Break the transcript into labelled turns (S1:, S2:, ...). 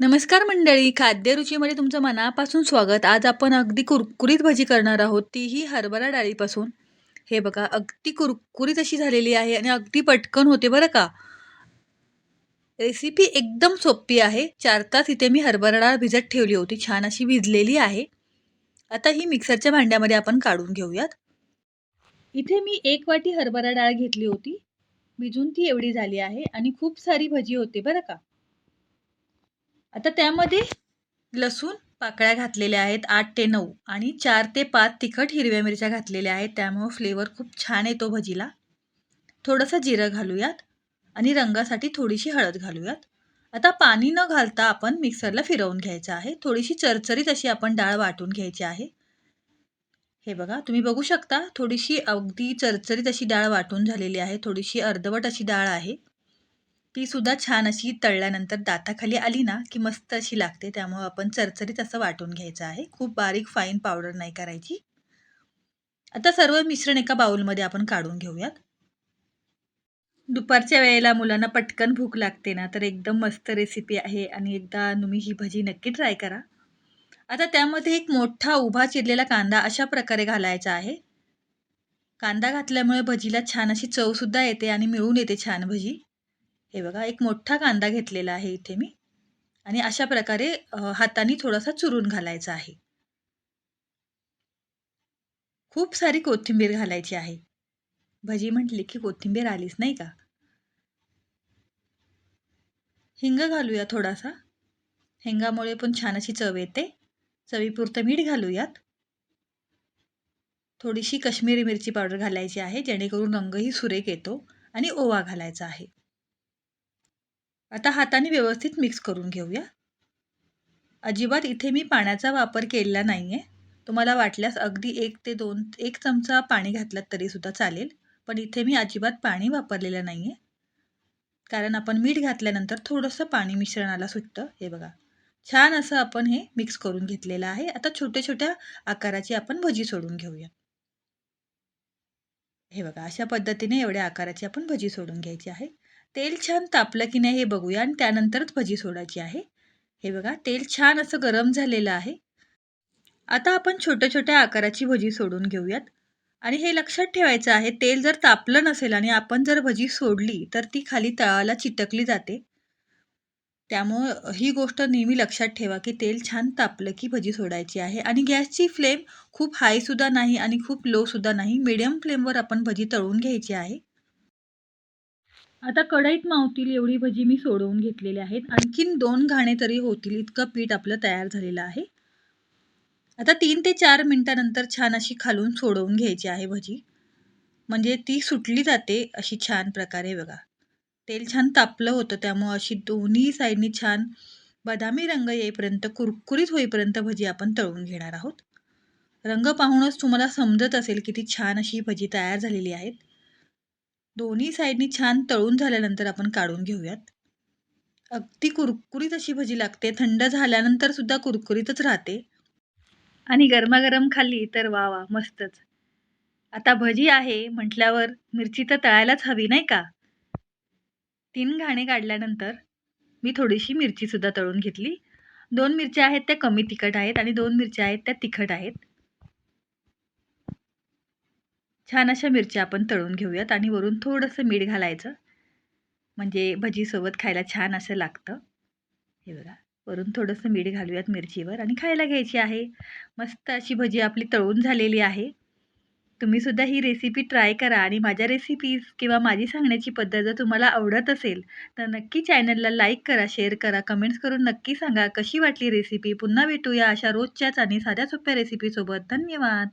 S1: नमस्कार मंडळी खाद्यरुचीमध्ये तुमचं मनापासून स्वागत. आज आपण अगदी कुरकुरीत भजी करणार आहोत. तीही हरभरा डाळीपासून. हे बघा अगदी कुरकुरीत अशी झालेली आहे आणि अगदी पटकन होते बरं का? रेसिपी एकदम सोपी आहे. चार तास इथे मी हरभरा डाळ भिजत ठेवली होती. छान अशी भिजलेली आहे. आता ही मिक्सरच्या भांड्यामध्ये आपण काढून घेऊयात. इथे मी एक वाटी हरभरा डाळ घेतली होती. भिजून ती एवढी झाली आहे आणि खूप सारी भजी होते बरं का? आता त्यामध्ये लसूण पाकळ्या घातलेल्या आहेत आठ ते नऊ. आणि चार ते पाच तिखट हिरव्या मिरच्या घातलेल्या आहेत त्यामुळं फ्लेवर खूप छान येतो भजीला. थोडंसं जिरं घालूयात आणि रंगासाठी थोडीशी हळद घालूयात. आता पाणी न घालता आपण मिक्सरला फिरवून घ्यायचं आहे. थोडीशी चरचरीत अशी आपण डाळ वाटून घ्यायची आहे. हे बघा तुम्ही बघू शकता थोडीशी अगदी चरचरीत अशी डाळ वाटून झालेली आहे. थोडीशी अर्धवट अशी डाळ आहे. ती सुद्धा छान अशी तळल्यानंतर दाताखाली आली ना की मस्त अशी लागते. त्यामुळं आपण चरचरीत असं वाटून घ्यायचं आहे. खूप बारीक फाईन पावडर नाही करायची. आता सर्व मिश्रण एका बाउलमध्ये आपण काढून घेऊयात. दुपारच्या वेळेला मुलांना पटकन भूक लागते ना तर एकदम मस्त रेसिपी आहे आणि एकदा तुम्ही ही भजी नक्की ट्राय करा. आता त्यामध्ये एक मोठा उभा चिरलेला कांदा अशा प्रकारे घालायचा आहे. कांदा घातल्यामुळे भजीला छान अशी चवसुद्धा येते आणि मिळून येते छान भजी. हे बघा एक मोठा कांदा घेतलेला आहे इथे मी. आणि अशा प्रकारे हाताने थोडासा चुरून घालायचा आहे. खूप सारी कोथिंबीर घालायची आहे. भजी म्हटली की कोथिंबीर आलीच नाही का? हिंग घालूया थोडासा. हिंगामुळे पण छान अशी चव येते. चवीपुरतं मीठ घालूयात. थोडीशी कश्मीरी मिरची पावडर घालायची आहे जेणेकरून रंगही सुरेख येतो आणि ओवा घालायचा आहे. आता हाताने व्यवस्थित मिक्स करून घेऊया. अजिबात इथे मी पाण्याचा वापर केलेला नाही आहे तुम्हाला वाटल्यास अगदी एक ते दोन एक चमचा पाणी घातलात तरीसुद्धा चालेल पण इथे मी अजिबात पाणी वापरलेलं नाही आहे कारण आपण मीठ घातल्यानंतर थोडंसं पाणी मिश्रणाला सुटतं हे बघा. छान असं आपण हे मिक्स करून घेतलेलं आहे. आता छोट्या छोट्या आकाराची आपण भजी सोडून घेऊया. हे बघा अशा पद्धतीने एवढ्या आकाराची आपण भजी सोडून घ्यायची आहे. तेल छान तापलं की नाही हे बघूया आणि त्यानंतरच भजी सोडायची आहे. हे बघा तेल छान असं गरम झालेलं आहे. आता आपण छोट्या छोट्या आकाराची भजी सोडून घेऊयात. आणि हे लक्षात ठेवायचं आहे तेल जर तापलं नसेल आणि आपण जर भजी सोडली तर ती खाली तळाला चिटकली जाते. त्यामुळं ही गोष्ट नेहमी लक्षात ठेवा की तेल छान तापलं की भजी सोडायची आहे. आणि गॅसची फ्लेम खूप हायसुद्धा नाही आणि खूप लोसुद्धा नाही. मिडियम फ्लेमवर आपण भजी तळून घ्यायची आहे. आता कढईत मावतील एवढी भजी मी सोडवून घेतलेली आहेत. आणखीन दोन घाणे तरी होतील इतकं पीठ आपलं तयार झालेलं आहे. आता तीन ते चार मिनटानंतर छान अशी खालून सोडवून घ्यायची आहे भजी. म्हणजे ती सुटली जाते अशी छान प्रकारे बघा. तेल छान तापलं होतं त्यामुळं अशी दोन्ही साईडनी छान बदामी रंग येईपर्यंत कुरकुरीत होईपर्यंत भजी आपण तळून घेणार आहोत. रंग पाहूनच तुम्हाला समजत असेल की ती छान अशी भजी तयार झालेली आहेत. दोन्ही साईडनी छान तळून झाल्यानंतर आपण काढून घेऊयात. अगदी कुरकुरीत अशी भजी लागते. थंड झाल्यानंतर सुद्धा कुरकुरीतच राहते. आणि गरमागरम खाल्ली तर वा वा मस्तच. आता भजी आहे म्हटल्यावर मिरची तर तळायलाच हवी नाही का? तीन घाणे काढल्यानंतर मी थोडीशी मिरचीसुद्धा तळून घेतली. दोन मिरच्या आहेत त्या कमी तिखट आहेत आणि दोन मिरच्या आहेत त्या तिखट आहेत. छान अशा मिरच्या आपण तळून घेऊयात आणि वरून थोडंसं मीठ घालायचं. म्हणजे भजीसोबत खायला छान असं लागतं. हे बघा वरून थोडंसं मीठ घालूयात मिरचीवर आणि खायला घ्यायची आहे. मस्त अशी भजी आपली तळून झालेली आहे. तुम्हीसुद्धा ही रेसिपी ट्राय करा आणि माझ्या रेसिपीज किंवा माझी सांगण्याची पद्धत जर तुम्हाला आवडत असेल तर नक्की चॅनलला लाईक करा शेअर करा कमेंट्स करून नक्की सांगा कशी वाटली रेसिपी पुन्हा भेटूया अशा रोजच्याच आणि साध्या सोप्या रेसिपीसोबत धन्यवाद!